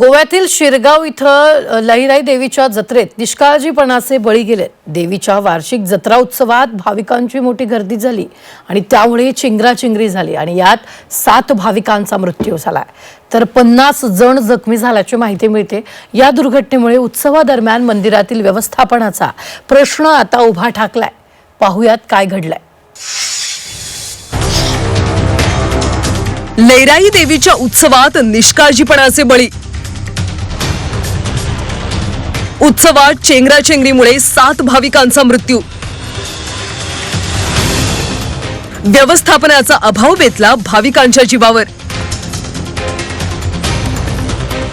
गोव्यातील शिरगाव इथं लहिराई देवीच्या जत्रेत निष्काळजीपणाचे बळी गेले. देवीच्या वार्षिक जत्रा उत्सवात भाविकांची मोठी गर्दी झाली आणि त्यामुळे चिंगराचिंगरी झाली आणि यात सात भाविकांचा मृत्यू झाला. तर पन्नास जण जखमी झाल्याची माहिती मिळते. या दुर्घटनेमुळे उत्सवादरम्यान मंदिरातील व्यवस्थापनाचा प्रश्न आता उभा ठाकलाय. पाहुयात काय घडलंय. लैराई देवीच्या उत्सवात निष्काळजीपणाचे बळी उत्सवात चेंगराचेंगरीमुळे सात भाविकांचा मृत्यू. व्यवस्थापनाचा अभाव बेतला भाविकांच्या जीवावर.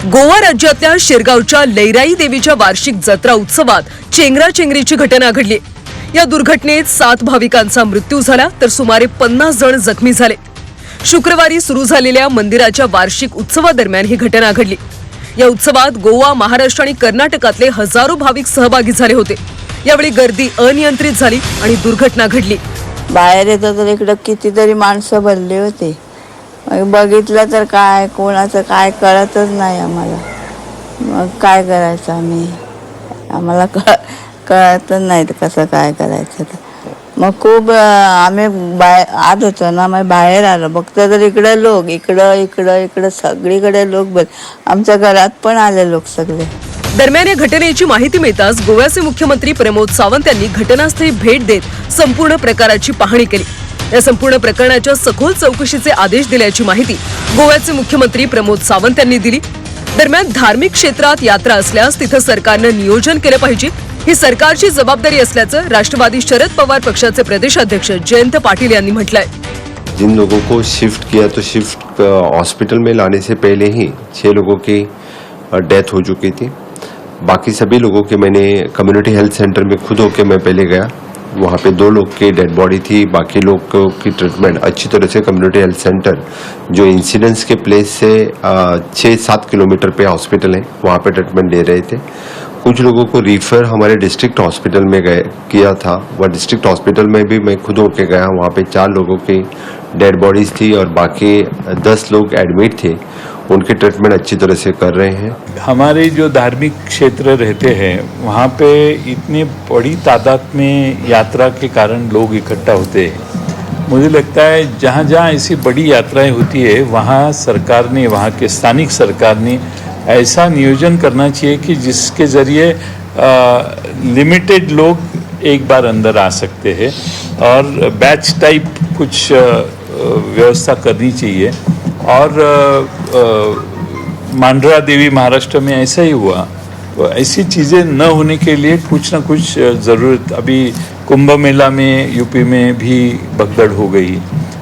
गोवा राज्यातल्या शिरगावच्या लैराई देवीच्या वार्षिक जत्रा उत्सवात चेंगराचेंगरीची घटना घडली. या दुर्घटनेत सात भाविकांचा मृत्यू झाला तर सुमारे पन्नास जण जखमी झाले. शुक्रवारी सुरू झालेल्या मंदिराच्या वार्षिक उत्सवादरम्यान ही घटना घडली. या उत्सवात गोवा महाराष्ट्र आणि कर्नाटकातले हजारो भाविक सहभागी झाले होते. यावेळी गर्दी अनियंत्रित झाली आणि दुर्घटना घडली. बाहेर येतं तर इकडं कितीतरी माणसं भरली होती. मग बघितलं तर काय कोणाचं काय कळतच नाही आम्हाला. मग काय करायचं आम्ही? आम्हाला कळ कळतच नाही कसं काय करायचं. तर मग खूप आम्ही बाहेर आत होतो ना मग बाहेर आलो. बघतो तर इकडं लोक इकडं इकडं इकडं सगळीकडे लोक बघ आमच्या घरात पण आले लोक सगळे. दरम्यान या घटनेची माहिती मिळताच गोव्याचे मुख्यमंत्री प्रमोद सावंत यांनी घटनास्थळी भेट देत संपूर्ण प्रकाराची पाहणी केली. या संपूर्ण प्रकरणाच्या सखोल चौकशीचे आदेश दिल्याची माहिती गोव्याचे मुख्यमंत्री प्रमोद सावंत यांनी दिली. दरम्यान धार्मिक क्षेत्रात यात्रा असल्यास तिथं सरकारनं नियोजन केलं पाहिजे. ही सरकारची जबाबदारी असल्याचं राष्ट्रवादी शरद पवार पक्षाचे प्रदेशाध्यक्ष जयंत पाटील यांनी म्हटलंय. जिन लोगों को शिफ्ट किया तो शिफ्ट हॉस्पिटल में लाने से पहले ही छह लोगों की डेथ हो चुकी थी। बाकी सभी लोगों के मैंने कम्युनिटी हेल्थ सेंटर में खुद होके मैं पहले गया। वहाँ पे दो लोग की डेड बॉडी थी बाकी लोग की ट्रीटमेंट अच्छी तरह से कम्युनिटी हेल्थ सेंटर जो इंसिडेंट्स के प्लेस से छः सात किलोमीटर पे हॉस्पिटल है वहाँ पे ट्रीटमेंट दे रहे थे। कुछ लोगों को रिफर हमारे डिस्ट्रिक्ट हॉस्पिटल में गए, किया था। वह डिस्ट्रिक्ट हॉस्पिटल में भी मैं खुद होके गया, वहाँ पे चार लोगों की डेड बॉडीज थी और बाकी दस लोग एडमिट थे। उनके ट्रीटमेंट अच्छी तरह से कर रहे हैं। हमारे जो धार्मिक क्षेत्र रहते हैं, वहाँ पे इतनी बड़ी तादाद में यात्रा के कारण लोग इकट्ठा होते हैं। मुझे लगता है जहाँ जहाँ ऐसी बड़ी यात्राएँ होती है, वहाँ सरकार ने, वहाँ के स्थानिक सरकार ने ऐसा नियोजन करना चाहिए कि जिसके ज़रिए लिमिटेड लोग एक बार अंदर आ सकते हैं और बैच टाइप कुछ व्यवस्था करनी चाहिए। और मांडरा देवी महाराष्ट्र में ऐसा ही हुआ। तो ऐसी चीज़ें न होने के लिए कुछ ना कुछ ज़रूरत। अभी कुंभ मेला में यूपी में भी भगदड़ हो गई।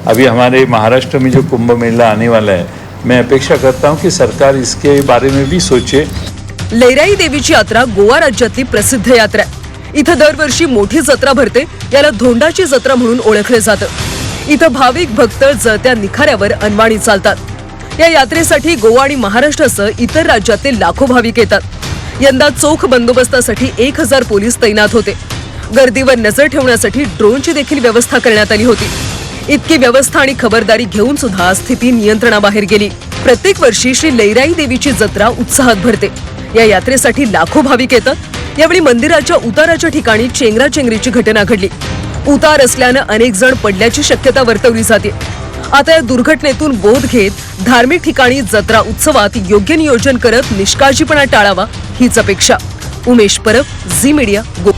अभी हमारे महाराष्ट्र में जो कुंभ मेला आने वाला है मैं अपेक्षा करता हूँ कि सरकार इसके बारे में भी सोचे। लैराई देवीची यात्रा गोवा राज्यातली प्रसिद्ध यात्रा आहे. इथं दरवर्षी मोठी जत्रा भरते याला धोंडाची जत्रा म्हणून ओळखलं जातं. इथं भाविक भक्त जळत्या निखाऱ्यावर अनवाणी चालतात. या यात्रेसाठी गोवा आणि महाराष्ट्रासह इतर राज्यातील लाखो भाविक येतात. यंदा चोख बंदोबस्तासाठी एक हजार पोलीस तैनात होते. गर्दीवर नजर ठेवण्यासाठी ड्रोनची देखील व्यवस्था करण्यात आली होती. इतकी व्यवस्था आणि खबरदारी घेऊन सुद्धा स्थिती नियंत्रणाबाहेर गेली. प्रत्येक वर्षी श्री लैराई देवीची जत्रा उत्साहात भरते. या यात्रेसाठी लाखो भाविक येतात. यावेळी मंदिराच्या उताराच्या ठिकाणी चेंगराचेंगरीची घटना घडली. उतार असल्यानं अनेक जण पडल्याची शक्यता वर्तवली जाते. आता या दुर्घटनेतून बोध घेत धार्मिक ठिकाणी जत्रा उत्सवात योग्य नियोजन करत निष्काळजीपणा टाळावा हीच अपेक्षा. उमेश परब झी मीडिया गो